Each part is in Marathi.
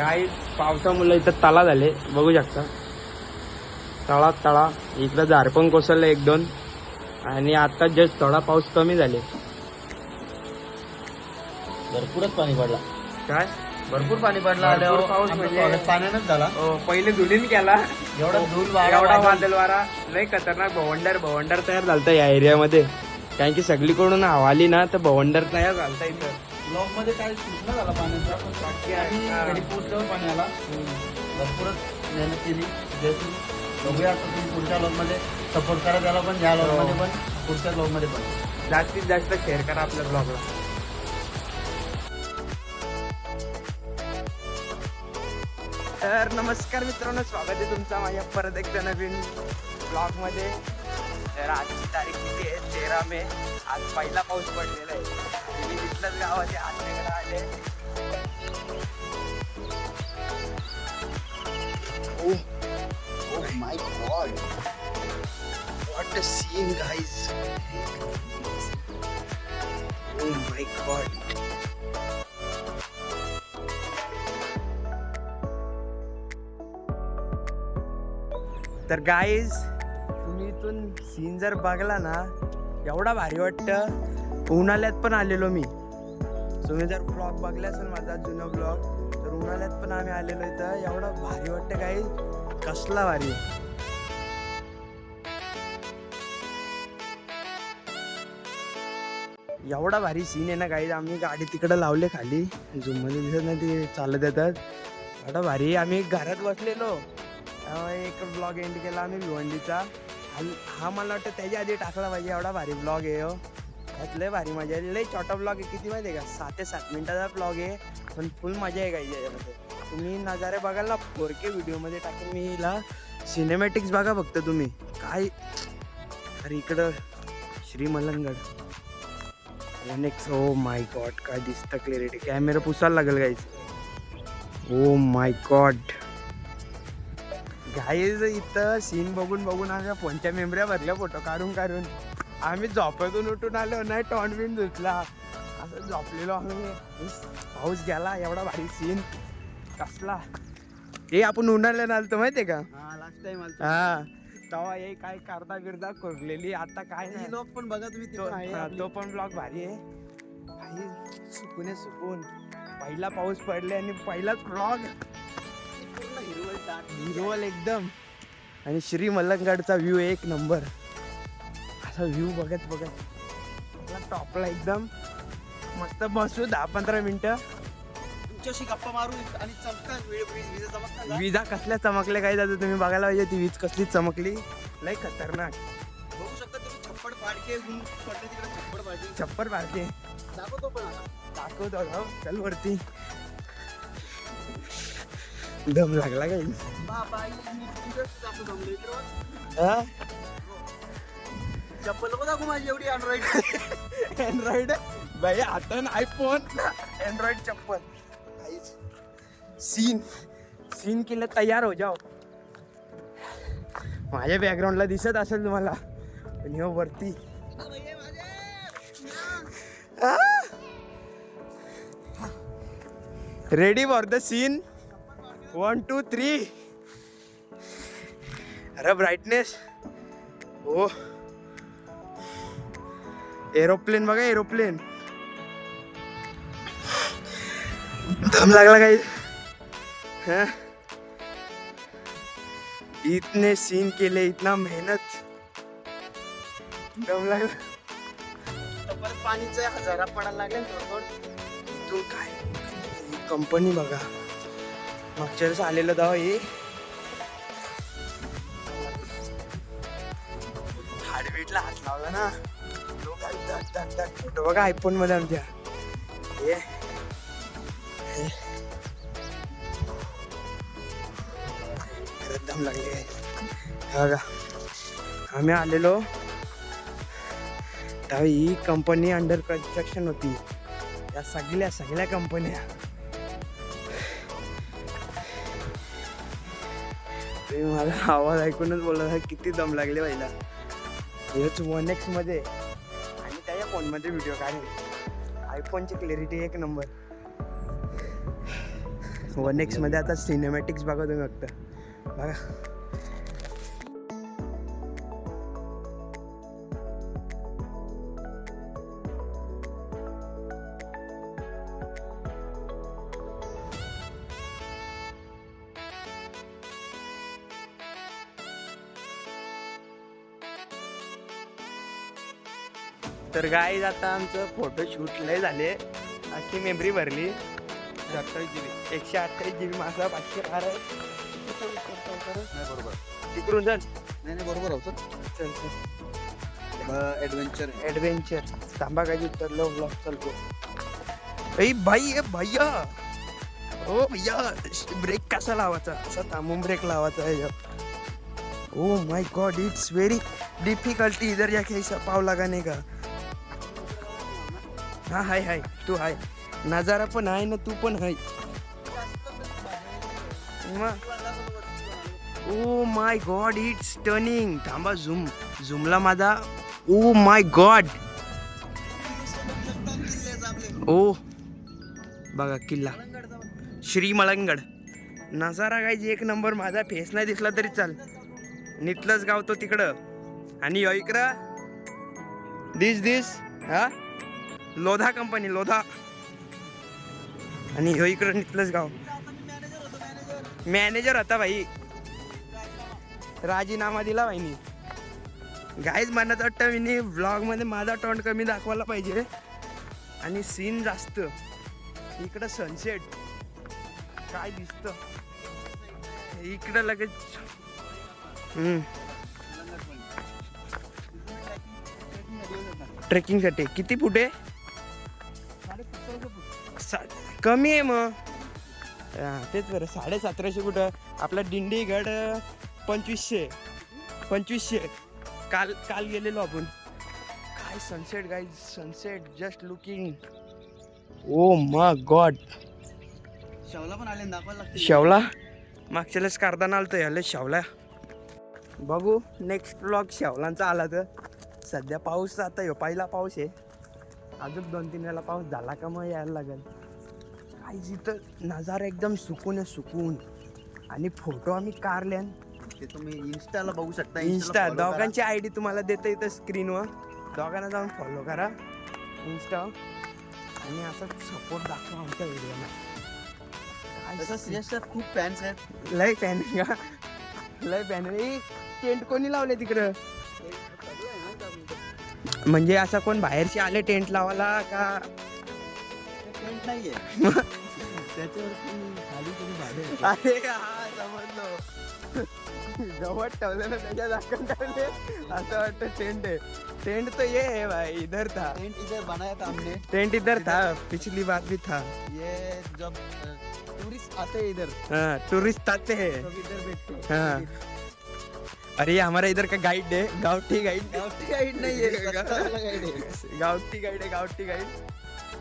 काही पावसामुळे इथं तळा झाले. बघू शकता. तळा तळा. इकडं झारपण कोसळलं एक दोन. आणि आता जस्ट थोडा पाऊस कमी झाले. भरपूरच पाणी पडला. काय? भरपूर पाणी पडला. भरपूर पाऊस म्हणजे- पाण्यानंच झाला. हो, पहिले धुलीन केला. एवढा धूल वारा एवढा. वादल वारा लय खतरनाक भवंडर भवंडर तयार झालता या एरियामध्ये कारण की सगळीकडून हवा आली ना तर भवंडर तयार झालता इथं. ब्लॉकमध्ये काय सूचना झाला पाण्याचा पण बाकी हा. आणि पोहोचल्यावर पाणी आला भरपूरच मेहनत केली. जयश्री बघूया आता तुम्ही पुढच्या लॉकमध्ये सपोर्ट करा त्याला पण या लॉक हो. मध्ये पण पुढच्या लॉकमध्ये पण. जास्तीत जास्त शेअर करा आपल्या ब्लॉगला तर नमस्कार मित्रांनो स्वागत आहे तुमचा माझ्या परत एकदा नवीन ब्लॉगमध्ये तर आजची तारीख किती आहे तेरा मे आज पहिला पाऊस पडलेला आहे मी तिथलंच गावाचे आत्याकडे आले Oh my god. What a scene, guys. Oh my god. तर गाईज तुम्ही इथून सीन जर बघला ना एवढा भारी वाटतं. उन्हाळ्यात पण आलेलो मी. तुम्ही जर ब्लॉग बघला असेल माझा जुना ब्लॉग तर उन्हाळ्यात पण आम्ही आलेलो इथं. एवढा भारी वाटतं काही कसला भारी. एवढा भारी सीन आहे ना काही आम्ही गाडी तिकडं लावले खाली. झूम दिसत नाही ते चालत येतात. एवढा भारी. आम्ही घरात बसलेलो. एक ब्लॉग एंड केला आम्ही भिवंडीचा. हा- हा मला वाटतं त्याच्या आधी टाकला पाहिजे. एवढा भारी ब्लॉग आहे हो. त्यात लय भारी मजा आहे. लय छोटा ब्लॉग आहे. किती माहिती आहे का? सात ते सात मिनिटाचा ब्लॉग आहे. पण फुल मजा आहे काही याच्यामध्ये. तुम्ही नजारे बघाल ना फोर के व्हिडिओमध्ये टाकेन मी हिला सिनेमॅटिक्स बघा फक्त तुम्ही. काय? अरे इकडं Shrimalangad. Next next oh my god काय दिसतं क्लिअरिटी कॅमेरा पुसायला लागेल काहीच ओ माय गॉड गाईज इथं सीन बघून बघून आम्ही फोनच्या मेमऱ्या भरल्या फोटो काढून काढून? आम्ही झोपेतून उठून आलो नाही टॉन बिन धुतला. असं झोपलेलो आम्ही. पाऊस गेला एवढा भारी सीन कसला? हे आपण उन्हाळ्याला आलतो माहितीये का? लास्ट टाइम हा. तेव्हा हे काय करता बिरदा कोरलेली आता काय नाही. लॉक पण बघा तुम्ही तो हा. तो पण ब्लॉग भारी आहे. भाई सुकून आहे सुकून. पहिला पाऊस पडले आणि पहिलाच ब्लॉग दाट. हिरवल एकदम. आणि श्री मलंगडचा व्ह्यू एक नंबर असा व्ह्यू बघत बघत आपला टॉपला एकदम मस्त बसू दहा पंधरा मिनिटं. तुमच्याशी गप्पा मारू आणि वीज कसल्या चमकल्या काय जातं तुम्ही बघायला पाहिजे ती वीज कसली चमकली. लय खतरनाक. बघू शकता तुम्ही छप्पड तिकडे छप्पड मारते दाखवतो पण दाखवतो चल वरती. दम लागला काही बघ. चप्पल दाखवू माझी एवढी अँड्रॉइड अँड्रॉइड भाई आता आयफोन अँड्रॉइड चप्पल. सीन सीन केलं तयार हो जाओ. माझ्या बॅकग्राऊंडला दिसत असेल तुम्हाला. पण ह्यो वरती. Ready for the scene one two three अरे ब्राईटनेस हो एरोप्लेन बघा एरोप्लेन दम लागला काही. हैं? इतने सीन केले इतना मेहनत. दम लागला. परत पाणीचं हजारा पडायला लागले थोडं थोडं तू काय? कंपनी बघा. मागच्या वेळेस आलेलं दाव हे. हार्डवेटला हात लावला ना. फोटो बघा आयफोनमध्ये आमच्या. हे. दम लागले. बघा. आम्ही आलेलो. तेव्हा ही कंपनी अंडर कन्स्ट्रक्शन होती. या सगळ्या सगळ्या कंपन्या तुम्ही मला आवाज ऐकूनच बोलला किती दम लागले पहिला हेच वन एक्समध्ये. आणि त्याच्या फोनमध्ये व्हिडिओ काढेल. आयफोनची क्लॅरिटी एक नंबर वन एक्समध्ये आता सिनेमॅटिक्स बघा तुम्ही फक्त. बघा. तर गाईज आता आमचं फोटो शूट लय झाले. अख्खी मेमरी भरली. अठ्ठावीस जी बी एकशे अठ्ठावीस जी बी माझा पाचशे बारा नाही बरोबर. तिकडून चल नाही नाही बरोबर आहोत चल. चल ऍडव्हेंचर ॲडव्हेंचर थांबा काय उतरलो ब्लॉग चालतो ऐ भाई ए भैया. ओ भैया ब्रेक कसा लावायचा? असा थांबून ब्रेक लावायचा आहे. ओ my god it's very difficulty इधर या कैसा पाव लगाने का? हा हाय हाय. तू हाय. नजारा पण आहे ना तू पण हाय. मग oh my god it's turning. थांबा झुम झुमला माझा. Oh my god. ओ. बघा किल्ला. श्री मलंगड. नजारा काय एक नंबर माझा. फेस नाही दिसला तरी चाल. नितलंच गाव तो तिकडं. आणि ह्यो इकडं. दिस दिस हा? लोधा कंपनी लोधा. आणि ह्यो इकडं नितलंच गाव. मॅनेजर होता भाई. राजीनामा दिला भाईनी. गाईज म्हणत वाटतं मी ब्लॉगमध्ये माझा टॉन्ट कमी दाखवायला पाहिजे. आणि सीन जास्त. इकडं सनसेट काय दिसत? इकडं लगेच. ट्रेकिंगसाठी किती फुटे कमी आहे मग. हा, तेच बरं. साडे सतराशे कुठं? आपला दिंडीगड पंचवीसशे. पंचवीसशे. काल काल गेलेलो आपण. काय sunset guys sunset just looking oh my god शवला पण आले दाखवायला लागते शेवला? मागच्या वेळेस कारदाना आलतो याला शेवला. बघू नेक्स्ट ब्लॉग शेवलांचा आला तर. सध्या पाऊस आता ह्यो पहिला पाऊस आहे. अजून दोन तीन वेळा पाऊस झाला का मग यायला लागेल. काय जिथं नजारा एकदम सुकून आहे सुकून. आणि फोटो आम्ही कारल्यान ते तुम्ही इन्स्टाला बघू शकता. इन्स्टा दोघांची आय डी तुम्हाला देता येतं स्क्रीनवर दोघांना जाऊन फॉलो करा. इन्स्टा आणि असं सपोर्ट दाखवा आमच्या व्हिडिओला तसं श्रेयसच्या खूप फॅन्स आहेत. लय फॅन का? लय फॅन टेंट कोणी लावले तिकडं? म्हणजे असं कोण बाहेरचे आले टेंट लावायला का? टेंट नाहीये. अरे हा समजलो. गवत ठेवलं ना त्याच्या दाखल ठेवले. असं वाटतं टेंट आहे. टेंट तो ये है भाई इधर था. टेंट इधर बनाया था हमने. टेंट इधर था पिछली बार भी था. ये जब टूरिस्ट आते हैं इधर। हाँ टूरिस्ट आते हैं। इधर बैठते हैं। अरे ये हमारा इधर का गाइड है गाउठी गाइड गावठी गाइड नहीं है वाला गाइड है। गाउठी गाइड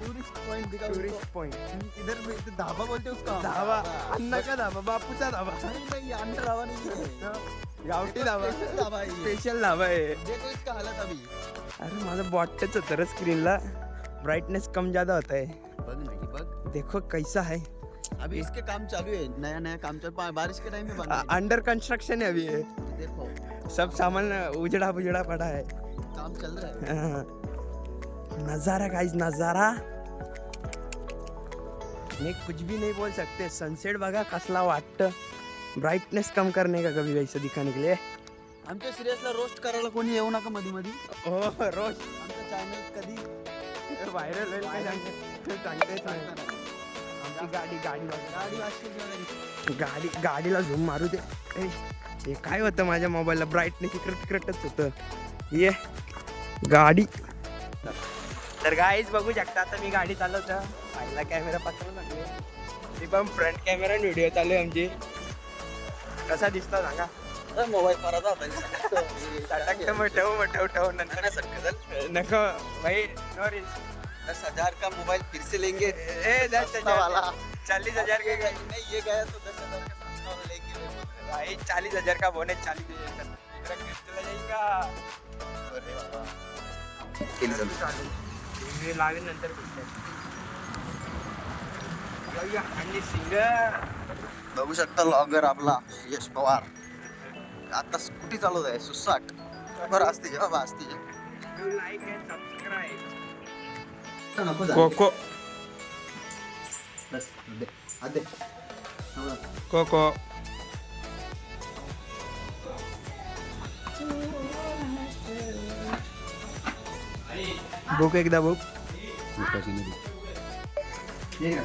टूरिस्ट पॉइंट दिखा टूरिस्ट पॉइंट उनको। इधर भी तो धाबा बोलते उसका. धाबा. अन्न का धाबा बापूचा धाबा. नहीं है. गावठी Special धाबा है। स्पेशल धाबा आहे देखो इसका हालत अभी. अरे माझं बॉटच होतं स्क्रीनला ब्राइटनेस कम ज्यादा होता है. बग नहीं बग देखो कैसा है. अभी इसके काम चालू है. नया नया काम चल. बारिश के टाइम में। अंडर कंस्ट्रक्शन है. अभी ये. देखो. सब सामान उजड़ा बुजड़ा पड़ा है. काम चल रहा हाँ. नजारा गाइस नजारा. मैं कुछ भी नहीं बोल सकते. सनसेट बघा कसला वाटतं. ब्राइटनेस कम करने का कभी वैसे दिखाने के लिए आमच्या सिरियसला रोस्ट करायला कोणी येऊ नका मध्ये मध्ये ओ रोज आमचं चॅनल कधी व्हायरल होईल काय सांगते? सांगतेच नाही आमची गाडी गाडी. गाडी वाजते गाडी गाडीला झूम मारू दे. ए, हे काय होतं माझ्या मोबाईलला ब्राईटनेस इकडं तिकडंच होतं. ये. गाडी. तर गाईच बघू शकता आता मी गाडी चालवतो. पहिला कॅमेरा पकडून लागले ती पण फ्रंट कॅमेरा व्हिडिओ चालू आहे आमची. कसा दिसतो सांगा. मोबाईल परत ठेवू ठेव ठेव नंतर. नको भाई नो रिस्क दस हजार का मोबाइल फिर से लेंगे. ए दस सस्ता वाला चालीस हजार के नहीं ये गया तो दस हजार का सस्ता वाला लेंगे भाई चालीस हजार का बोने चालीस हजार. का? चला जाएगा चालेल लागेल नंतर भेटूया. आणि सिंगर बघू शकता लॉगर आपला यश पवार आता स्कूटी चालवत आहे सुसाट बरं असते बाबा असते लाईक अँड सबस्क्राईब नको जा. कोको बस, दे. हात दे. नको जा. कोको बुक एकदा बुक ये इकडे.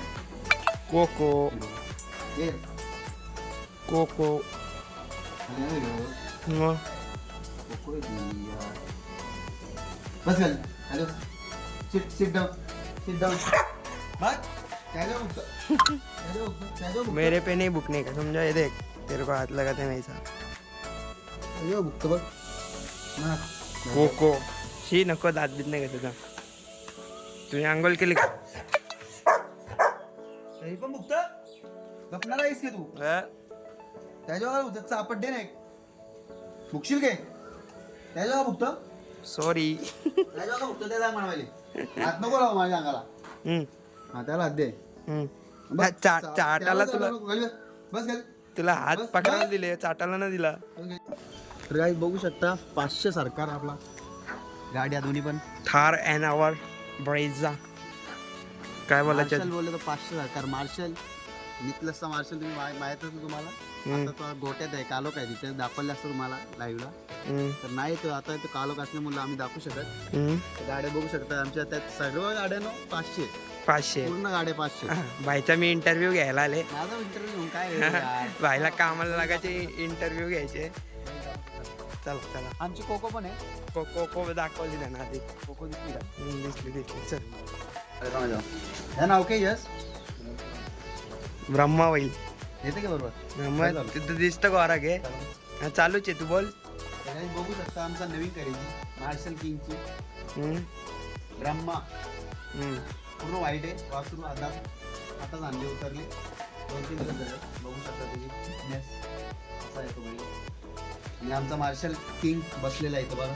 कोको ये. कोको ये इकडे. मग कोको दिया. बस खाली hello sit sit down sit down बस त्याच्यावर उठतं. त्याच्यावर उठतं. त्याच्यावर उठतं. मेरे पे नहीं बुकने का समझा ये देख तेरे को हाथ लगाते नहीं सा त्याच्यावर उठतं बघ हा. कोको शी नको दात बीत नाही का तुझा तुम्ही आंघोळ केली का? तरी पण मुक्त. आहेस की तू. त्याच्यावर उद्या चापट दे नाही मुकशील काय त्याच्यावर मुक्त. सॉरी त्याच्यावर मुक्त त्याला म्हणाले. हात नको लावा माझ्या अंगाला. हा त्याला हात दे. चा- चाटाला त्याला तुला नको, बस. तुला हात पकडायला. दिले चाटायला ना दिला. तर काही बघू शकता पाचशे सरकार आपला. गाड्या दोन्ही पण. Thar and our Brezza. काय बोलायचं? मार्शल बोलले तर पाचशे सरकार मार्शल निकलसचा मार्शल तुम्ही मा- माहितच ना तुम्हाला. आता तो गोट्यात आहे कालोक आहे तिथे? दाखवले असतं तुम्हाला लाईव्हला तर नाही तो आता तो कालोक असल्यामुळे आम्ही दाखवू शकत. तर गाड्या बघू शकता. आमच्या त्यात सर्व गाड्या ना पाचशे. पाचशे. पूर्ण गाड्या पाचशे. भाईचा मी इंटरव्ह्यू घ्यायला आले माझा इंटरव्ह्यू काय आहे यार? भाईला कामाला लागायचे इंटरव्ह्यू घ्यायचे. चला चला. आमची कोको पण आहे. को को को दाखवली त्यांना आधी कोको दिसली का? हम्म, दिसली दिसली. चल. अरे राजा. हे नाव काय यस ब्रह्माबाई येते का बरोबर? ब्रह्मा तिथं दिसतं गोरा घे? हा, चालूच आहे तू बोल. हे बघू शकता आमचा नवीन खरेदी मार्शल किंगची हम्म, ब्रह्मा. हम्म. पूर्ण वाईट आहे वासरू आता आता आणले उतरले. दोन तीन दिवस झाले बघू शकता त्याची. फिटनेस असा आहे तो बैल. आणि आमचा मार्शल किंग बसलेला आहे तो बघा.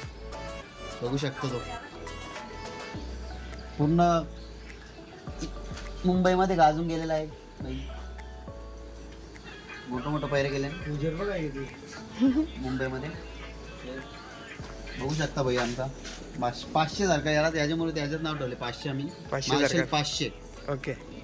बघू शकतो तो. पूर्ण मुंबईमध्ये गाजून गेलेला आहे. मोठं मोठं पैरे गेले मुंबईमध्ये. बघू शकता भाई आमचा. पाच- पाचशे सारखा याला त्याच्यामुळे त्याच्यात नाव ठेवले पाचशे आम्ही. पाचशे. पाचशे. ओके